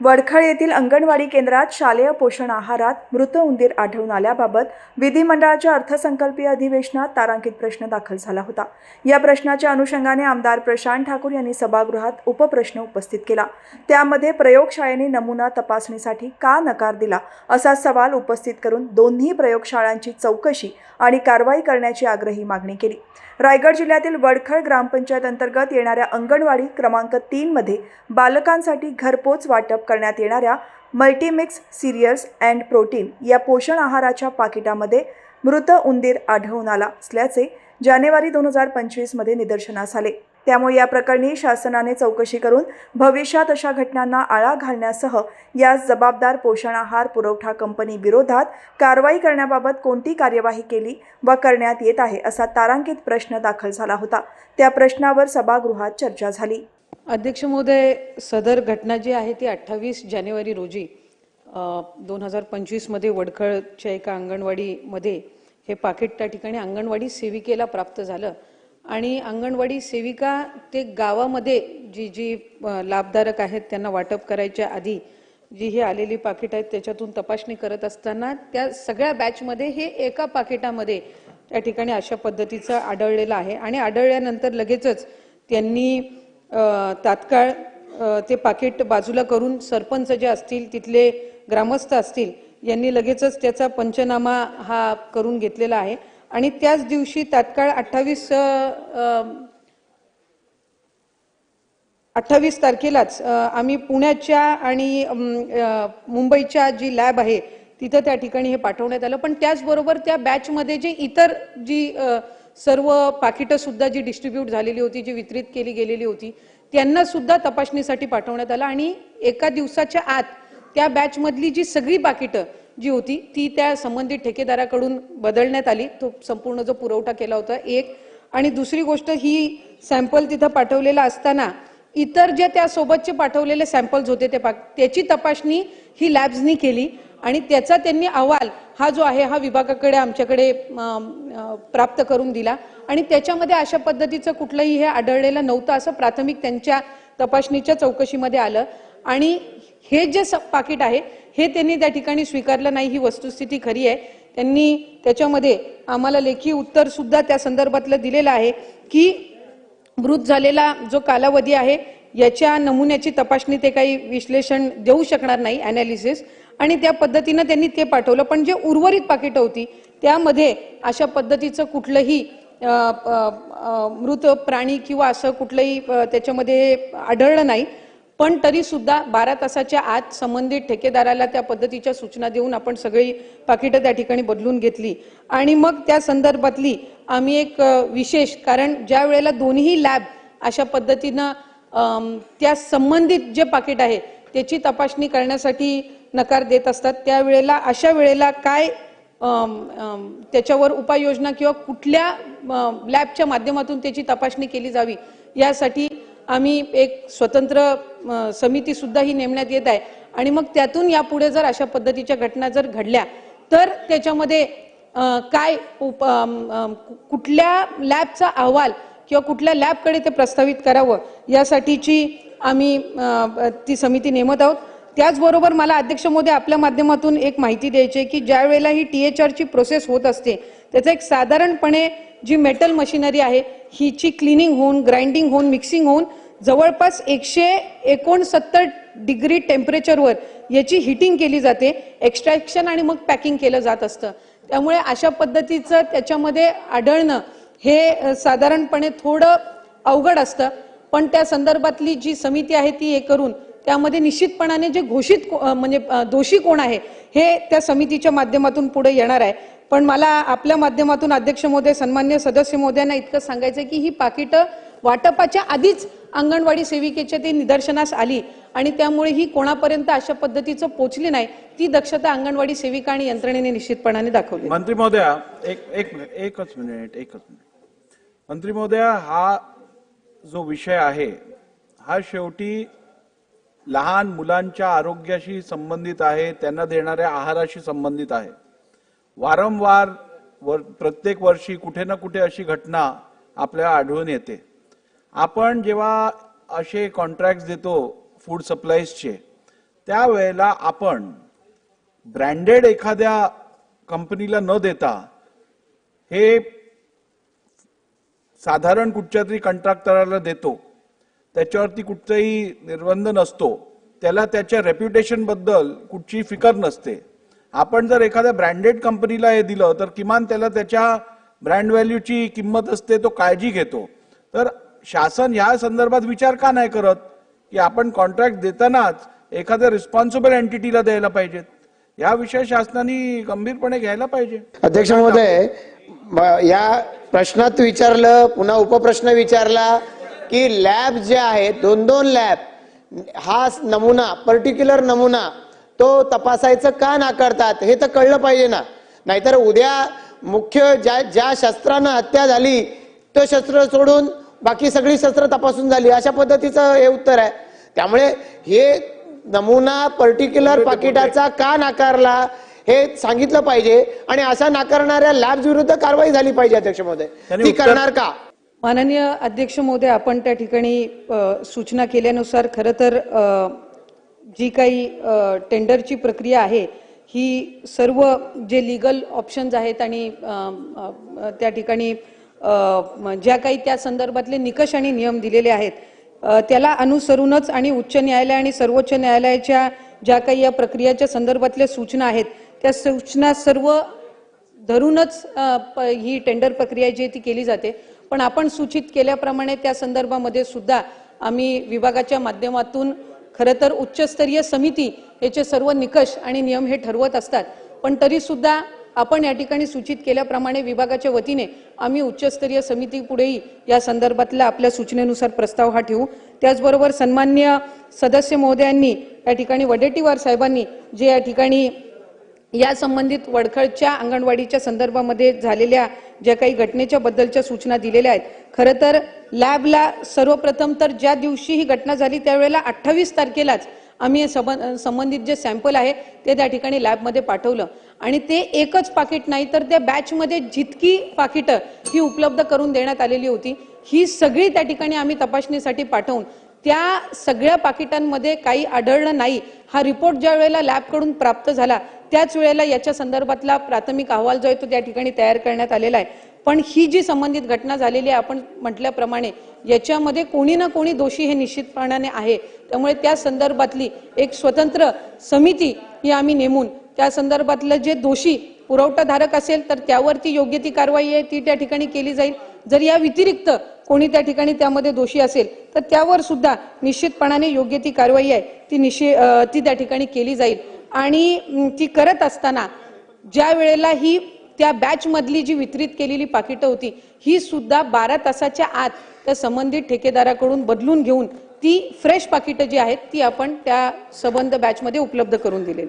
वडखळ येथील अंगणवाडी केंद्रात शालेय पोषण आहारात मृत उंदीर आढळून आल्याबाबत विधिमंडळाच्या अर्थसंकल्पीय अधिवेशनात तारांकित प्रश्न दाखल झाला होता. या प्रश्नाच्या अनुषंगाने आमदार प्रशांत ठाकूर यांनी सभागृहात उपप्रश्न उपस्थित केला. त्यामध्ये प्रयोगशाळेने नमुना तपासणीसाठी का नकार दिला असा सवाल उपस्थित करून दोन्ही प्रयोगशाळांची चौकशी आणि कारवाई करण्याची आग्रही मागणी केली. रायगड जिल्ह्यातील वडखळ ग्रामपंचायत अंतर्गत येणाऱ्या अंगणवाडी क्रमांक तीनमध्ये बालकांसाठी घरपोच वाटप करण्यात येणाऱ्या मल्टीमिक्स सिरियल्स अँड प्रोटीन या पोषण आहाराच्या पाकिटामध्ये मृत उंदीर आढळून आला असल्याचे जानेवारी दोन हजार पंचवीसमध्ये निदर्शनास आले. त्यामुळे या प्रकरणी शासनाने चौकशी करून भविष्यात अशा घटनांना आळा घालण्यासह यास जबाबदार पोषण आहार पुरवठा कंपनी विरोधात कारवाई करण्याबाबत कोणती कार्यवाही केली व करण्यात येत आहे असा तारांकित प्रश्न दाखल झाला होता. त्या प्रश्नावर सभागृहात चर्चा झाली. अध्यक्ष महोदय सदर घटना जी आहे ती अठ्ठावीस जानेवारी रोजी दोन हजार पंचवीसमध्ये वडखळच्या एका अंगणवाडीमध्ये हे पाकिट त्या ठिकाणी अंगणवाडी सेविकेला प्राप्त झालं. आणि अंगणवाडी सेविका ते गावामध्ये जी जी लाभधारक आहेत त्यांना वाटप करायच्या आधी जी ही आलेली पाकिट आहेत त्याच्यातून तपासणी करत असताना त्या सगळ्या बॅचमध्ये हे एका पाकिटामध्ये त्या ठिकाणी अशा पद्धतीचं आढळलेलं आहे. आणि आढळल्यानंतर लगेचच त्यांनी तात्काळ ते पाकिट बाजूला करून सरपंच जे असतील तिथले ग्रामस्थ असतील यांनी लगेचच त्याचा पंचनामा हा करून घेतलेला आहे. आणि त्याच दिवशी तात्काळ अठ्ठावीस अठ्ठावीस तारखेलाच आम्ही पुण्याच्या आणि मुंबईच्या जी लॅब आहे तिथं त्या ठिकाणी हे पाठवण्यात आलं. पण त्याचबरोबर त्या बॅचमध्ये जे इतर जी सर्व पाकिटं सुद्धा जी डिस्ट्रीब्यूट झालेली होती जी वितरित केली गेलेली होती त्यांना सुद्धा तपासणीसाठी पाठवण्यात आलं. आणि एका दिवसाच्या आत त्या बॅचमधली जी सगळी पाकिटं जी होती ती त्या संबंधित ठेकेदाराकडून बदलण्यात आली. तो संपूर्ण जो पुरवठा केला होता एक. आणि दुसरी गोष्ट ही सॅम्पल तिथं पाठवलेला असताना इतर जे त्यासोबतचे पाठवलेले सॅम्पल्स होते ते पा त्याची तपासणी ही लॅब्सनी केली. आणि त्याचा त्यांनी अहवाल हा जो आहे हा विभागाकडे आमच्याकडे प्राप्त करून दिला. आणि त्याच्यामध्ये अशा पद्धतीचं कुठलंही हे आढळलेलं नव्हतं असं प्राथमिक त्यांच्या तपासणीच्या चौकशीमध्ये आलं. आणि हे जे स- पाकिट आहे हे त्यांनी त्या ठिकाणी स्वीकारलं नाही ही वस्तुस्थिती खरी आहे. त्यांनी त्याच्यामध्ये आम्हाला लेखी उत्तर सुद्धा त्या संदर्भातलं दिलेलं आहे की मृत झालेला जो कालावधी आहे याच्या नमुन्याची तपासणी ते काही विश्लेषण देऊ शकणार नाही अनालिसिस आणि त्या पद्धतीनं त्यांनी ते पाठवलं. पण जे उर्वरित पाकिटं होती त्यामध्ये अशा पद्धतीचं कुठलंही मृत प्राणी किंवा असं कुठलंही त्याच्यामध्ये आढळलं नाही. पण तरी सुद्धा बारा तासाच्या आत संबंधित ठेकेदाराला त्या पद्धतीच्या सूचना देऊन आपण सगळी पाकिटं त्या ठिकाणी बदलून घेतली. आणि मग त्या संदर्भातली आम्ही एक विशेष कारण ज्या वेळेला दोन्ही लॅब अशा पद्धतीनं त्या संबंधित जे पाकिट आहे त्याची तपासणी करण्यासाठी नकार देत असतात त्यावेळेला अशा वेळेला काय त्याच्यावर उपाययोजना किंवा कुठल्या लॅबच्या माध्यमातून त्याची तपासणी केली जावी यासाठी आम्ही एक स्वतंत्र समितीसुद्धा समिती सुद्धा ही नेमण्यात येत आहे. आणि मग त्यातून यापुढे जर अशा पद्धतीच्या घटना जर घडल्या तर त्याच्यामध्ये काय उप कु- कुठल्या लॅबचा अहवाल किंवा कुठल्या लॅबकडे ते प्रस्तावित करावं यासाठीची आम्ही ती समिती नेमत आहोत. त्याचबरोबर मला अध्यक्ष मोदी आपल्या माध्यमातून एक माहिती द्यायची आहे की ज्या वेळेला ही टी एच आरची प्रोसेस होत असते त्याचं एक साधारणपणे जी मेटल मशिनरी आहे हिची क्लिनिंग होऊन ग्राइंडिंग होऊन मिक्सिंग होऊन जवळपास एकशे एकोणसत्तर डिग्री टेम्परेचरवर याची हिटिंग केली जाते एक्स्ट्रॅक्शन आणि मग पॅकिंग केलं जात असतं. त्यामुळे अशा पद्धतीचं त्याच्यामध्ये आढळणं हे साधारणपणे थोडं अवघड असतं. पण त्या संदर्भातली जी समिती आहे ती हे करून त्यामध्ये निश्चितपणाने जे घोषित को- म्हणजे दोषी कोण आहे हे त्या समितीच्या माध्यमातून पुढे येणार आहे. पण मला आपल्या माध्यमातून अध्यक्ष महोदय सन्मान्य सदस्य महोदयांना इतकं सांगायचं की ही पाकिटं वाटपाच्या आधीच अंगणवाडी सेविकेच्या ती निदर्शनास आली आणि त्यामुळे ही कोणापर्यंत अशा पद्धतीचं पोचली नाही ती दक्षता अंगणवाडी सेविका आणि यंत्रणेने निश्चितपणाने दाखवली. मंत्री महोदया एक एक मिनिट एकच मिनिट एकच मिनिट. मंत्री महोदया हा जो विषय आहे हा शेवटी लहान मुलांच्या आरोग्याशी संबंधित आहे त्यांना देणाऱ्या आहाराशी संबंधित आहे. वारंवार वर प्रत्येक वर्षी कुठे ना कुठे अशी घटना आपल्याला आढळून येते. आपण जेव्हा असे कॉन्ट्रॅक्ट देतो फूड सप्लाईजचे त्यावेळेला आपण ब्रँडेड एखाद्या कंपनीला न देता हे साधारण कुठच्या तरी कंत्राटदाराला देतो. त्याच्यावरती कुठचाही निर्बंध नसतो. त्याला त्याच्या रेप्युटेशनबद्दल कुठची फिकर नसते. आपण जर एखाद्या ब्रँडेड कंपनीला हे दिलं तर किमान त्याला त्याच्या ब्रँड व्हॅल्यूची किंमत असते तो काळजी घेतो. तर शासन ह्या संदर्भात विचार का नाही करत? की आपण कॉन्ट्रॅक्ट देतानाच एखाद्या रिस्पॉन्सिबल एंटिटीला द्यायला पाहिजेत. या विषय शासनाने गंभीरपणे घ्यायला पाहिजे. अध्यक्ष महोदय या प्रश्नात विचारलं पुन्हा उपप्रश्न विचारला की लॅब जे आहेत दोन दोन लॅब हा नमुना पर्टिक्युलर नमुना तो तपासायचं का नाकारतात हे तर कळलं पाहिजे ना. नाहीतर उद्या मुख्य ज्या ज्या शस्त्रानं हत्या झाली तो शस्त्र सोडून बाकी सगळी शस्त्र तपासून झाली अशा पद्धतीचं हे उत्तर आहे. त्यामुळे हे नमुना पर्टिक्युलर पाकिटाचा का नाकारला हे सांगितलं पाहिजे. आणि अशा नाकारणाऱ्या लॅब्स विरुद्ध कारवाई झाली पाहिजे अध्यक्ष महोदय. ती करणार का? माननीय अध्यक्ष महोदय आपण त्या ठिकाणी सूचना केल्यानुसार खरं तर जी काही टेंडरची प्रक्रिया आहे ही सर्व जे लिगल ऑप्शन्स आहेत आणि त्या ठिकाणी ज्या काही त्या संदर्भातले निकष आणि नियम दिलेले आहेत त्याला अनुसरूनच आणि उच्च न्यायालय आणि सर्वोच्च न्यायालयाच्या ज्या काही या प्रक्रियाच्या संदर्भातल्या सूचना आहेत त्या सूचना सर्व धरूनच प- ही टेंडर प्रक्रिया जी ती केली जाते. पण आपण सूचित केल्याप्रमाणे त्या संदर्भामध्ये सुद्धा आम्ही विभागाच्या माध्यमातून खरं तर उच्चस्तरीय समिती याचे सर्व निकष आणि नियम हे ठरवत असतात. पण तरी सुद्धा आपण या ठिकाणी सूचित केल्याप्रमाणे विभागाच्या वतीने आम्ही उच्चस्तरीय समिती पुढेही या संदर्भातला आपल्या सूचनेनुसार प्रस्ताव हा ठेवू. त्याचबरोबर सन्मान्य सदस्य महोदयांनी या ठिकाणी वडेट्टीवार साहेबांनी जे या ठिकाणी या संबंधित वडखळच्या अंगणवाडीच्या संदर्भामध्ये झालेल्या ज्या काही घटनेच्या बद्दलच्या सूचना दिलेल्या आहेत. खरं तर लॅबला सर्वप्रथम तर ज्या दिवशी ही घटना झाली त्यावेळेला अठ्ठावीस तारखेलाच आम्ही सब संबंधित जे सॅम्पल आहे ते त्या ठिकाणी लॅबमध्ये पाठवलं. आणि ते एकच पाकिट नाही तर त्या बॅचमध्ये जितकी पाकिटं ही उपलब्ध करून देण्यात आलेली होती ही सगळी त्या ठिकाणी आम्ही तपासणीसाठी पाठवून त्या सगळ्या पाकिटांमध्ये काही आढळलं नाही. हा रिपोर्ट ज्या वेळेला लॅबकडून प्राप्त झाला त्याच वेळेला याच्या संदर्भातला प्राथमिक अहवाल जो आहे तो त्या ठिकाणी तयार करण्यात आलेला आहे. पण ही जी संबंधित घटना झालेली आहे आपण म्हटल्याप्रमाणे याच्यामध्ये कोणी ना कोणी दोषी हे निश्चितपणाने आहे. त्यामुळे त्या संदर्भातली एक स्वतंत्र समिती ही आम्ही नेमून त्या संदर्भातलं जे दोषी पुरवठाधारक असेल तर त्यावरती योग्य ती कारवाई आहे ती त्या ठिकाणी केली जाईल. जर या व्यतिरिक्त कोणी त्या ठिकाणी त्यामध्ये दोषी असेल तर त्यावर सुद्धा निश्चितपणाने योग्य ती कारवाई आहे. ती निश्चित ती त्या ठिकाणी केली जाईल. आणि ती करत असताना ज्या वेळेला ही त्या बॅच मधली जी वितरित केलेली पाकिटं होती ही सुद्धा बारा तासाच्या आत त्या संबंधित ठेकेदाराकडून बदलून घेऊन ती फ्रेश पाकिटं जी आहेत ती आपण त्या संबंध बॅचमध्ये उपलब्ध करून दिलेली